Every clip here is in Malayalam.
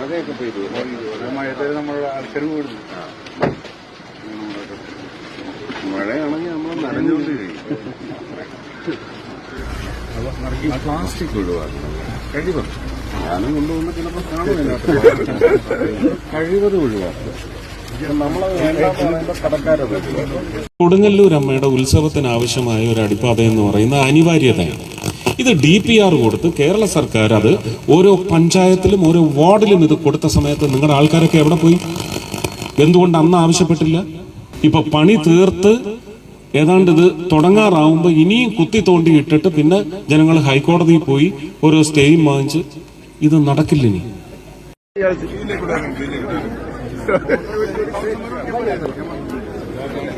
മഴയൊക്കെ പെയ്തു. മഴയത്തേക്ക് നമ്മളുടെ ആൾക്കാർ കൂടുന്നു. മഴയാണെങ്കിൽ നമ്മൾ നനഞ്ഞുകൊണ്ട് കഴിയും പ്ലാസ്റ്റിക് ഒഴിവാക്കണം. കഴിവതും ഞാനും കൊണ്ടുവന്ന് ചിലപ്പോൾ കാണുന്നില്ല കഴിവത് ഒഴിവാക്കുക കൊടുങ്ങല്ലൂർ അമ്മയുടെ ഉത്സവത്തിന് ആവശ്യമായ ഒരു അടിപ്പാത എന്ന് പറയുന്നത് അനിവാര്യതയാണ്. ഇത് ഡി പി ആർ കൊടുത്ത് കേരള സർക്കാർ അത് ഓരോ പഞ്ചായത്തിലും ഓരോ വാർഡിലും ഇത് കൊടുത്ത സമയത്ത് നിങ്ങളുടെ ആൾക്കാരൊക്കെ എവിടെ പോയി? എന്തുകൊണ്ട് അന്ന് ആവശ്യപ്പെട്ടില്ല? ഇപ്പൊ പണി തീർത്ത് ഏതാണ്ട് ഇത് തുടങ്ങാറാവുമ്പോൾ ഇനിയും കുത്തി തോണ്ടി ഇട്ടിട്ട് പിന്നെ ജനങ്ങൾ ഹൈക്കോടതിയിൽ പോയി ഓരോ സ്റ്റേയും വാങ്ങിച്ച് ഇത് നടക്കില്ല ഇനി. Notice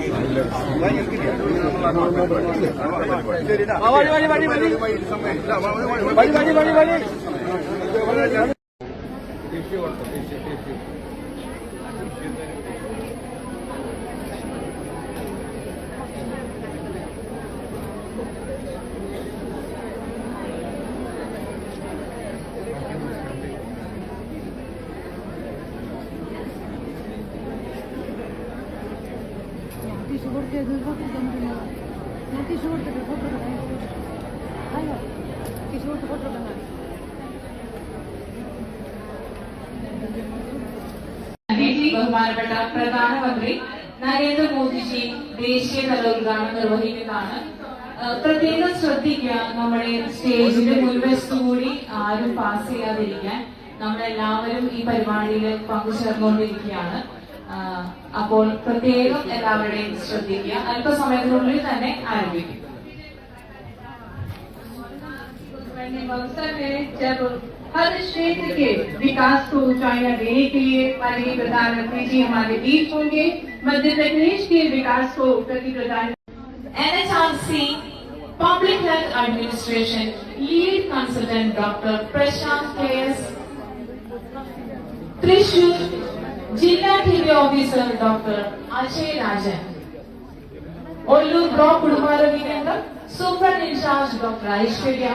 കൊടുത്ത് ഇത് ഫോട്ടോ എടുക്കാൻ നോട്ടീസ് കൊടുത്തിട്ട് ഫോട്ടോ എടുക്കാൻ അല്ലോ നോട്ടീസ് കൊടുത്ത് ഫോട്ടോ എടുക്കാൻ ബഹുമാനപ്പെട്ട പ്രധാനമന്ത്രി നരേന്ദ്രമോദിജി ദേശീയ തല ഉദ്ഘാടനം നിർവഹിക്കുന്നതാണ്. പ്രത്യേകം ശ്രദ്ധിക്കുക നമ്മുടെ സ്റ്റേജിന്റെ മുൻവശത്തു കൂടി ആരും പാസ് ചെയ്യാതിരിക്കാൻ. നമ്മളെല്ലാവരും ഈ പരിപാടിയിൽ പങ്കുചേർന്നുകൊണ്ടിരിക്കുകയാണ്. അപ്പോൾ പ്രത്യേകം എല്ലാവരുടെയും ശ്രദ്ധിക്കുക അല്പസമയത്തിനുള്ളിൽ തന്നെ ആരംഭിക്കും करने का अवसर है जब हर क्षेत्र के विकास को ऊंचाइयां देने के लिए माननीय प्रधानमंत्री जी हमारे बीच होंगे मध्य प्रदेश के विकास को प्रति प्रधान NHRC Public Health Administration Lead Consultant Dr. Prashant K.S. Trishur Jilla T V officer doctor Ajay Rajan. Ollur block കുടുംബാരോഗ്യ കേന്ദ്രം superintendent in charge doctor Aishwarya.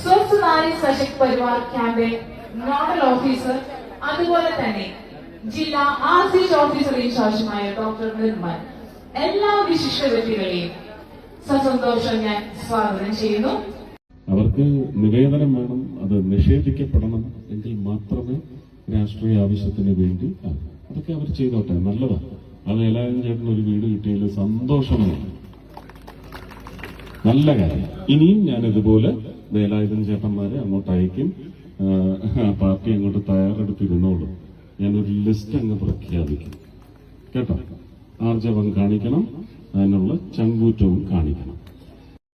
Swasth Nari Sashakt Parivar campaign nodal officer. അതുപോലെ തന്നെ ജില്ലാ ആർസിച്ച് ഓഫീസർ ഇൻചാർജുമായ ഡോക്ടർ നിർമ്മൽ. എല്ലാ വിശിഷ്ട വ്യക്തികളെയും സസന്തോഷം ഞാൻ സ്വാഗതം ചെയ്യുന്നു. അവർക്ക് നിവേദനം വേണം അത് നിഷേധിക്കപ്പെടണം എങ്കിൽ മാത്രമേ രാഷ്ട്രീയ ആവശ്യത്തിന് വേണ്ടി അതൊക്കെ അവർ ചെയ്തോട്ടെ നല്ലതാ. അത് എല്ലാവരും ചേട്ടൻ ഒരു വീട് കിട്ടിയതിൽ സന്തോഷമാണ്. നല്ല കാര്യം. ഇനിയും ഞാൻ ഇതുപോലെ വേലായുധൻ ചേട്ടന്മാരെ അങ്ങോട്ട് അയക്കും. പാർട്ടി അങ്ങോട്ട് തയ്യാറെടുത്തിരുന്നോളും. ഞാനൊരു ലിസ്റ്റ് അങ്ങ് പ്രഖ്യാപിക്കും. കേട്ടോ? ആർജവം കാണിക്കണം. അതിനുള്ള ചങ്കൂറ്റവും കാണിക്കണം.